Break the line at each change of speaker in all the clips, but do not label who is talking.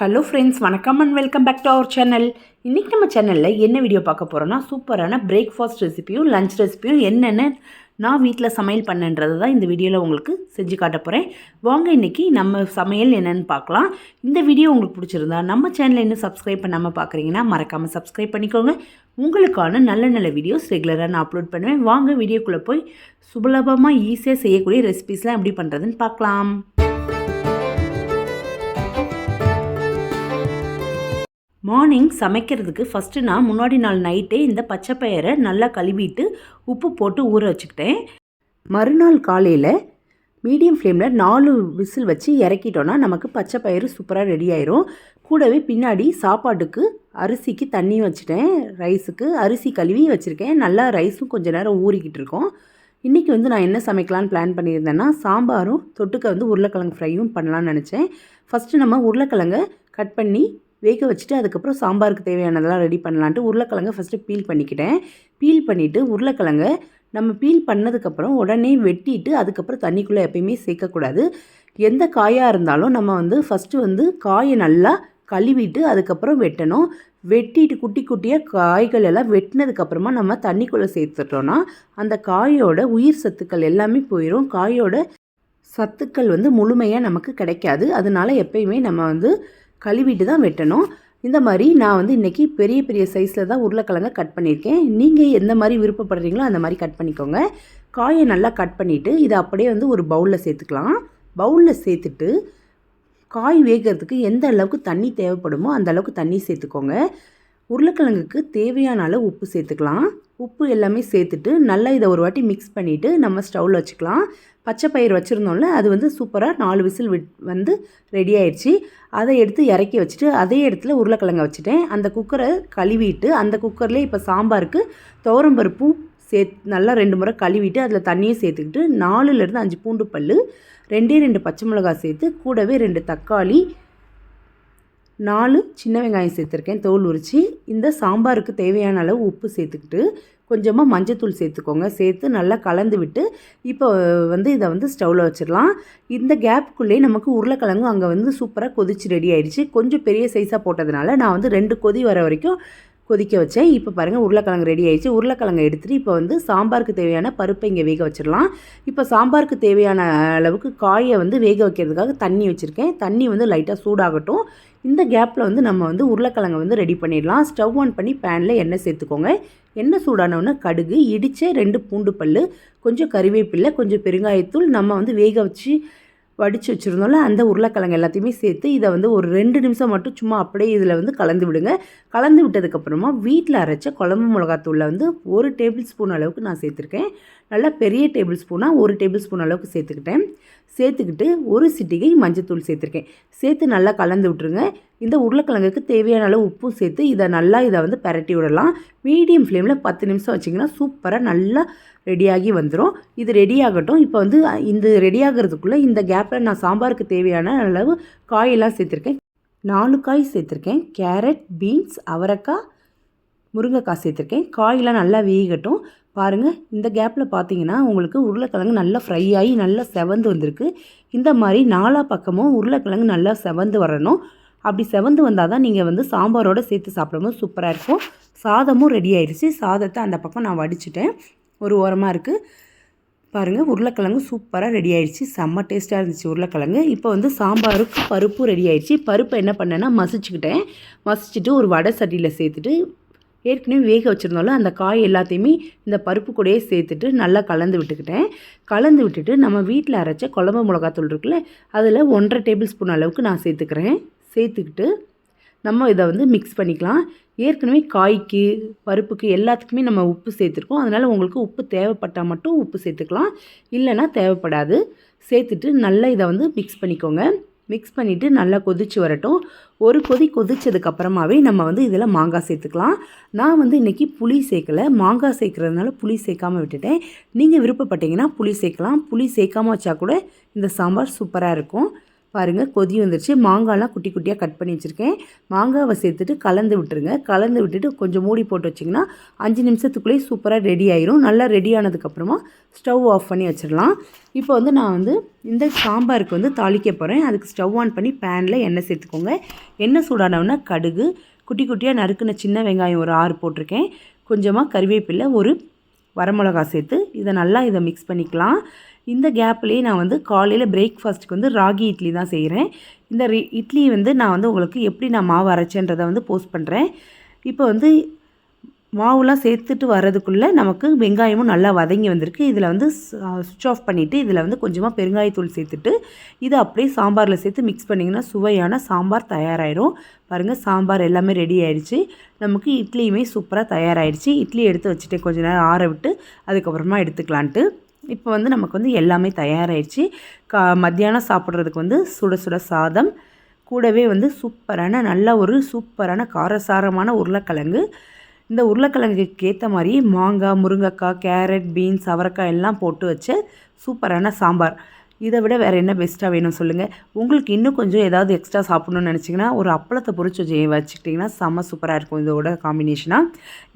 Hello friends வணக்கம் and welcome back to our channel இன்றைக்கி நம்ம சேனலில் என்ன வீடியோ பார்க்க போகிறோன்னா சூப்பரான பிரேக்ஃபாஸ்ட் ரெசிபியும் லஞ்ச் ரெசிபியும் என்னென்ன நான் வீட்டில் சமையல் பண்ணுன்றது தான் இந்த வீடியோவில் உங்களுக்கு செஞ்சு காட்ட போகிறேன் வாங்க இன்றைக்கி நம்ம சமையல் என்னென்னு பார்க்கலாம். இந்த வீடியோ உங்களுக்கு பிடிச்சிருந்தா நம்ம சேனலை இன்னும் சப்ஸ்கிரைப் பண்ணாமல் பார்க்குறீங்கன்னா மறக்காமல் சப்ஸ்கிரைப் பண்ணிக்கோங்க. உங்களுக்கான நல்ல நல்ல வீடியோஸ் ரெகுலராக நான் அப்லோட் பண்ணுவேன். வாங்க வீடியோக்குள்ளே போய் சுலபமாக ஈஸியாக செய்யக்கூடிய ரெசிபீஸ்லாம் எப்படி பண்ணுறதுன்னு பார்க்கலாம். மார்னிங் சமைக்கிறதுக்கு ஃபஸ்ட்டு நான் முன்னாடி நாள் நைட்டே இந்த பச்சை பயிரை நல்லா கழுவிட்டு உப்பு போட்டு ஊற வச்சுக்கிட்டேன். மறுநாள் காலையில் மீடியம் ஃப்ளேமில் நாலு விசில் வச்சு இறக்கிட்டோன்னா நமக்கு பச்சை பயிறு சூப்பராக ரெடி ஆயிரும். கூடவே பின்னாடி சாப்பாட்டுக்கு அரிசிக்கு தண்ணி வச்சுட்டேன். ரைஸுக்கு அரிசி கழுவி வச்சுருக்கேன். நல்லா ரைஸும் கொஞ்சம் நேரம் ஊறிக்கிட்டு இருக்கோம். இன்றைக்கி வந்து நான் என்ன சமைக்கலான்னு பிளான் பண்ணியிருந்தேன்னா சாம்பாரும் தொட்டுக்க வந்து உருளைக்கிழங்கு ஃப்ரையும் பண்ணலான்னு நினச்சேன். ஃபஸ்ட்டு நம்ம உருளைக்கிழங்கை கட் பண்ணி வேக வச்சுட்டு அதுக்கப்புறம் சாம்பாருக்கு தேவையானதெல்லாம் ரெடி பண்ணலான்ட்டு உருளைக்கிழங்கு ஃபஸ்ட்டு பீல் பண்ணிக்கிட்டேன். பீல் பண்ணிவிட்டு உருளைக்கிழங்கு நம்ம பீல் பண்ணதுக்கப்புறம் உடனே வெட்டிட்டு அதுக்கப்புறம் தண்ணிக்குள்ளே எப்பயுமே சேர்க்கக்கூடாது. எந்த காயாக இருந்தாலும் நம்ம வந்து ஃபஸ்ட்டு வந்து காயை நல்லா கழுவிட்டு அதுக்கப்புறம் வெட்டணும். வெட்டிட்டு குட்டி குட்டியாக காய்கள் எல்லாம் வெட்டினதுக்கப்புறமா நம்ம தண்ணிக்குள்ளே சேர்த்துட்டோன்னா அந்த காயோட உயிர் சத்துக்கள் எல்லாமே போயிடும் காயோட சத்துக்கள் வந்து முழுமையாக நமக்கு கிடைக்காது. அதனால எப்பயுமே நம்ம வந்து கழுவிட்டு தான் வெட்டணும். இந்த மாதிரி நான் வந்து இன்றைக்கி பெரிய பெரிய சைஸில் தான் உருளைக்கிழங்க கட் பண்ணியிருக்கேன். நீங்கள் எந்த மாதிரி விருப்பப்படுறீங்களோ அந்த மாதிரி கட் பண்ணிக்கோங்க. காயை நல்லா கட் பண்ணிவிட்டு இதை அப்படியே வந்து ஒரு பவுலில் சேர்த்துக்கலாம். பவுலில் சேர்த்துட்டு காய் வேகிறதுக்கு எந்த அளவுக்கு தண்ணி தேவைப்படுமோ அந்த அளவுக்கு தண்ணி சேர்த்துக்கோங்க. உருளைக்கிழங்குக்கு தேவையான அளவு உப்பு சேர்த்துக்கலாம். உப்பு எல்லாமே சேர்த்துட்டு நல்லா இதை ஒரு வாட்டி மிக்ஸ் பண்ணிவிட்டு நம்ம ஸ்டவ்வில் வச்சுக்கலாம். பச்சை பயிர் வச்சுருந்தோம்ல அது வந்து சூப்பராக நாலு விசில் விட் வந்து ரெடி ஆயிடுச்சு. அதை எடுத்து இறக்கி வச்சுட்டு அதே இடத்துல உருளைக்கிழங்க வச்சுட்டேன். அந்த குக்கரை கழுவிட்டு அந்த குக்கர்லேயே இப்போ சாம்பாருக்கு துவரம்பருப்பும் சே நல்லா ரெண்டு முறை கழுவிட்டு அதில் தண்ணியும் சேர்த்துக்கிட்டு நாலுலேருந்து அஞ்சு பூண்டு பல் ரெண்டே ரெண்டு பச்சை மிளகாய் சேர்த்து கூடவே ரெண்டு தக்காளி நாலு சின்ன வெங்காயம் சேர்த்துருக்கேன் தோல் உரித்து இந்த சாம்பாருக்கு தேவையான அளவு உப்பு சேர்த்துக்கிட்டு கொஞ்சமாக மஞ்சத்தூள் சேர்த்துக்கோங்க. சேர்த்து நல்லா கலந்து விட்டு இப்போ வந்து இதை வந்து ஸ்டவ்வில் வச்சிடலாம். இந்த கேப்புக்குள்ளேயே நமக்கு உருளைக்கிழங்கு அங்கே வந்து சூப்பராக கொதிச்சு ரெடி ஆயிடுச்சு. கொஞ்சம் பெரிய சைஸாக போட்டதுனால நான் வந்து ரெண்டு கொதி வர வரைக்கும் கொதிக்க வச்சேன். இப்போ பாருங்கள் உருளைக்கிழங்கு ரெடி ஆயிடுச்சு. உருளைக்கிழங்கு எடுத்துகிட்டு இப்போ வந்து சாம்பாருக்கு தேவையான பருப்பை இங்கே வேக வச்சிடலாம். இப்போ சாம்பாருக்கு தேவையான அளவுக்கு காயை வந்து வேக வைக்கிறதுக்காக தண்ணி வச்சுருக்கேன். தண்ணி வந்து லைட்டாக சூடாகட்டும். இந்த கேப்பில் வந்து நம்ம வந்து உருளைக்கிழங்கை வந்து ரெடி பண்ணிடலாம். ஸ்டவ் ஆன் பண்ணி பேனில் எண்ணெய் சேர்த்துக்கோங்க. எண்ணெய் சூடானவுடனே கடுகு இடித்த ரெண்டு பூண்டு பல் கொஞ்சம் கறிவேப்பில்லை கொஞ்சம் பெருங்காயத்தூள் நம்ம வந்து வேக வச்சு வடித்து வச்சுருந்தோம்ல அந்த உருளைக்கிழங்கு எல்லாத்தையுமே சேர்த்து இதை வந்து ஒரு ரெண்டு நிமிஷம் மட்டும் சும்மா அப்படியே இதில் வந்து கலந்து விடுங்க. கலந்து விட்டதுக்கப்புறமா வீட்டில் அரைச்ச குழம்பு மிளகாத்தூளில் வந்து ஒரு டேபிள் ஸ்பூன் அளவுக்கு நான் சேர்த்துருக்கேன். நல்லா பெரிய டேபிள் ஸ்பூனாக ஒரு டேபிள் ஸ்பூன் அளவுக்கு சேர்த்துக்கிட்டேன். சேர்த்துக்கிட்டு ஒரு சிட்டிகை மஞ்சத்தூள் சேர்த்துருக்கேன். சேர்த்து நல்லா கலந்து விட்ருங்க இந்த உருளைக்கிழங்குக்கு தேவையான அளவு உப்பும் சேர்த்து இதை நல்லா இதை வந்து பரட்டி விடலாம். மீடியம் ஃப்ளேமில் பத்து நிமிஷம் வச்சிங்கன்னா சூப்பராக நல்லா ரெடியாகி வந்துடும் இது ரெடி ஆகட்டும். இப்போ வந்து இந்த ரெடியாகிறதுக்குள்ளே இந்த கேப்பில் நான் சாம்பாருக்கு தேவையான அளவு காயெல்லாம் சேர்த்துருக்கேன். நாலு காய் சேர்த்துருக்கேன். கேரட் பீன்ஸ் அவரைக்காய் முருங்கைக்காய் சேர்த்துருக்கேன். காயெல்லாம் நல்லா வேகட்டும். பாருங்கள் இந்த கேப்பில் பார்த்தீங்கன்னா உங்களுக்கு உருளைக்கிழங்கு நல்லா ஃப்ரை ஆகி நல்லா செவந்து வந்திருக்கு. இந்த மாதிரி நாலா பக்கமும் உருளைக்கிழங்கு நல்லா செவந்து வரணும். அப்படி செவந்து வந்தால் தான் நீங்கள் வந்து சாம்பாரோடு சேர்த்து சாப்பிடும்போது சூப்பராக இருக்கும். சாதமும் ரெடி ஆயிடுச்சு. சாதத்தை அந்த பக்கம் நான் வடிச்சிட்டேன். ஒரு ஓரமாக இருக்குது பாருங்கள் உருளைக்கிழங்கு சூப்பராக ரெடி ஆயிடுச்சு. செம்ம டேஸ்ட்டாக இருந்துச்சு உருளைக்கிழங்கு. இப்போ வந்து சாம்பாருக்கு பருப்பும் ரெடி ஆயிடுச்சு. பருப்பை என்ன பண்ணேன்னா மசிச்சுக்கிட்டேன். மசிச்சுட்டு ஒரு வடை சட்டியில் சேர்த்துட்டு ஏற்கனவே வேக வச்சுருந்தாலும் அந்த காய் எல்லாத்தையுமே இந்த பருப்பு கூடையே சேர்த்துட்டு நல்லா கலந்து விட்டுக்கிட்டேன். கலந்து விட்டுட்டு நம்ம வீட்டில் அரைச்ச குழம்பு மிளகாத்தூள் இருக்குல்ல அதில் ஒன்றரை டேபிள் ஸ்பூன் அளவுக்கு நான் சேர்த்துக்கிறேன். சேர்த்துக்கிட்டு நம்ம இதை வந்து மிக்ஸ் பண்ணிக்கலாம். ஏற்கனவே காய்க்கு பருப்புக்கு எல்லாத்துக்குமே நம்ம உப்பு சேர்த்துருக்கோம். அதனால் உங்களுக்கு உப்பு தேவைப்பட்டால் மட்டும் உப்பு சேர்த்துக்கலாம். இல்லைன்னா தேவைப்படாது. சேர்த்துட்டு நல்லா இதை வந்து மிக்ஸ் பண்ணிக்கோங்க. மிக்ஸ் பண்ணிவிட்டு நல்லா கொதிச்சு வரட்டும். ஒரு கொதி கொதிச்சதுக்கப்புறமாவே நம்ம வந்து இதில் மாங்காய் சேர்த்துக்கலாம். நான் வந்து இன்றைக்கி புளி சேர்க்கலை. மாங்காய் சேர்க்குறதுனால புளி சேர்க்காமல் விட்டுட்டேன். நீங்கள் விருப்பப்பட்டீங்கன்னா புளி சேர்க்கலாம். புளி சேர்க்காமல் வச்சா கூட இந்த சாம்பார் சூப்பராக இருக்கும். பாருங்கள் கொதி வந்துருச்சு. மாங்காய்லாம் குட்டி குட்டியாக கட் பண்ணி வச்சுருக்கேன். மாங்காவை சேர்த்துட்டு கலந்து விட்டுருங்க. கலந்து விட்டுட்டு கொஞ்சம் மூடி போட்டு வச்சிங்கன்னா அஞ்சு நிமிஷத்துக்குள்ளேயே சூப்பராக ரெடி ஆயிரும். நல்லா ரெடி ஆனதுக்கப்புறமா ஸ்டவ் ஆஃப் பண்ணி வச்சிடலாம். இப்போ வந்து நான் வந்து இந்த சாம்பாருக்கு வந்து தாளிக்க போகிறேன் அதுக்கு ஸ்டவ் ஆன் பண்ணி பேனில் எண்ணெய் சேர்த்துக்கோங்க. எண்ணெய் சூடானவுன்னா கடுகு குட்டி குட்டியாக நறுக்குன சின்ன வெங்காயம் ஒரு ஆறு போட்டிருக்கேன். கொஞ்சமாக கறிவேப்பிலை ஒரு வரமிளகா சேர்த்து இதை நல்லா இதை மிக்ஸ் பண்ணிக்கலாம். இந்த கேப்லேயே நான் வந்து காலையில் பிரேக்ஃபாஸ்ட்டுக்கு வந்து ராகி இட்லி தான் செய்கிறேன் இந்த ரி இட்லி வந்து நான் வந்து உங்களுக்கு எப்படி நான் மாவு அரைச்சேன்றதை வந்து போஸ்ட் பண்ணுறேன் இப்போ வந்து மாவுலாம் சேர்த்துட்டு வர்றதுக்குள்ளே நமக்கு வெங்காயமும் நல்லா வதங்கி வந்திருக்கு. இதில் வந்து சுவிட்ச் ஆஃப் பண்ணிவிட்டு இதில் வந்து கொஞ்சமாக பெருங்காயத்தூள் சேர்த்துட்டு இதை அப்படியே சாம்பாரில் சேர்த்து மிக்ஸ் பண்ணிங்கன்னா சுவையான சாம்பார் தயாராகிடும் பாருங்கள் சாம்பார் எல்லாமே ரெடி ஆயிடுச்சு. நமக்கு இட்லியுமே சூப்பராக தயாராகிடுச்சு இட்லி எடுத்து வச்சுட்டு கொஞ்ச நேரம் ஆற விட்டு அதுக்கப்புறமா எடுத்துக்கலான்ட்டு. இப்போ வந்து நமக்கு வந்து எல்லாமே தயாராகிடுச்சு கா மத்தியானம் சாப்பிட்றதுக்கு வந்து சுட சுட சாதம் கூடவே வந்து சூப்பரான நல்ல ஒரு சூப்பரான காரசாரமான உருளைக்கிழங்கு. இந்த உருளைக்கிழங்குக்கு ஏற்ற மாதிரி மாங்காய் முருங்கைக்காய் கேரட் பீன்ஸ் அவரைக்காய் எல்லாம் போட்டு வச்ச சூப்பரான சாம்பார். இதை விட வேறு என்ன பெஸ்ட்டாக வேணும் சொல்லுங்கள் உங்களுக்கு இன்னும் கொஞ்சம் ஏதாவது எக்ஸ்ட்ரா சாப்பிட்ணுன்னு நினச்சிங்கன்னா ஒரு அப்பளத்தை பொறிச்சு வச்சுக்கிட்டிங்கன்னா செம்ம சூப்பராக இருக்கும் இதோட காம்பினேஷனாக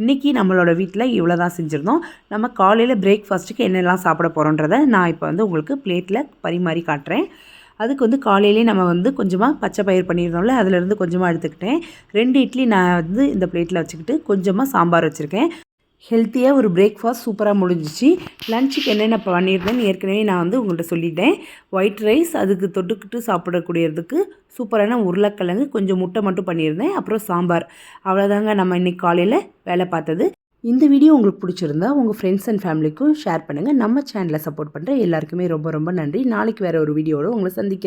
இன்றைக்கி நம்மளோட வீட்டில் இவ்வளோ தான் செஞ்சுருந்தோம். நம்ம காலையில் பிரேக்ஃபாஸ்ட்டுக்கு என்னெல்லாம் சாப்பிட போகிறோன்றதை நான் இப்போ வந்து உங்களுக்கு பிளேட்டில் பரிமாறி காட்டுறேன். அதுக்கு வந்து காலையிலே நம்ம வந்து கொஞ்சமாக பச்சை பயிர் பண்ணியிருந்தோம்ல அதிலேருந்து கொஞ்சமாக எடுத்துக்கிட்டேன். ரெண்டு இட்லி நான் வந்து இந்த பிளேட்டில் வச்சுக்கிட்டு கொஞ்சமாக சாம்பார் வச்சுருக்கேன். ஹெல்த்தியாக ஒரு பிரேக்ஃபாஸ்ட் சூப்பராக முடிஞ்சிச்சு. லஞ்சுக்கு என்னென்ன பண்ணியிருந்தேன்னு ஏற்கனவே நான் வந்து உங்கள்கிட்ட சொல்லிட்டேன். ஒயிட் ரைஸ் அதுக்கு தொட்டுக்கிட்டு சாப்பிடக்கூடியதுக்கு சூப்பரான உருளைக்கிழங்கு கொஞ்சம் முட்டை மட்டும் பண்ணியிருந்தேன். அப்புறம் சாம்பார். அவ்வளோதாங்க நம்ம இன்றைக்கி காலையில் வேலை பார்த்தது. இந்த வீடியோ உங்களுக்கு பிடிச்சிருந்தா உங்கள் ஃப்ரெண்ட்ஸ் அண்ட் ஃபேமிலிக்கும் ஷேர் பண்ணுங்கள் நம்ம சேனலை சப்போர்ட் பண்ணுற எல்லாருக்குமே ரொம்ப ரொம்ப நன்றி. நாளைக்கு வேறு ஒரு வீடியோவில் உங்களை சந்திக்கிறேன்.